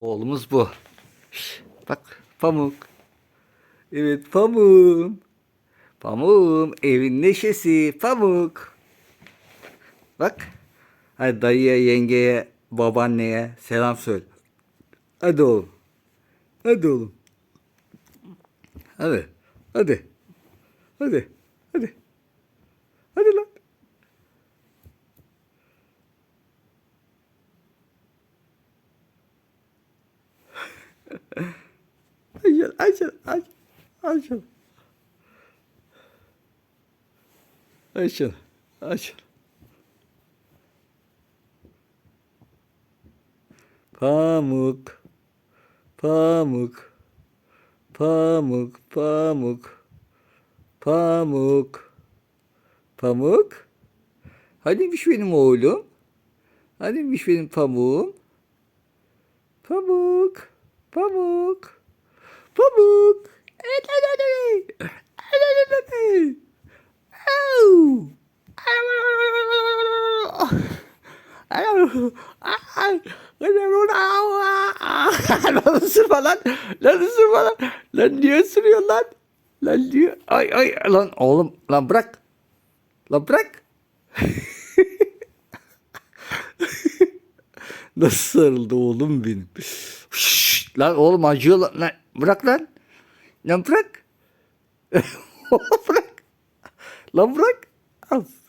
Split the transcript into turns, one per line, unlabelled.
Oğlumuz bu. Bak Pamuk. Evet Pamuk. Pamuk evin neşesi Pamuk. Bak. Hadi dayıya, yengeye, babaanneye selam söyle. Hadi oğlum. Hadi oğlum. Hadi. Hadi. Hadi. Hadi. Hadi lan. Açıl, açıl, açıl, açıl. Açıl, açıl. Pamuk, pamuk, pamuk, pamuk, pamuk, pamuk. Hanimiş benim oğlum? Hanimiş benim pamuğum? Pamuk, pamuk, pamuk. Lan ısırma lan. Lan ısırma lan. Lan niye ısırıyor lan? Lan niye? Ay ay lan oğlum lan bırak. Lan bırak. Nasıl sarıldı oğlum benim? Lan oğlum acıyor lan. lan. Bırak lan. Lan bırak. bırak. Lan bırak. Aferin.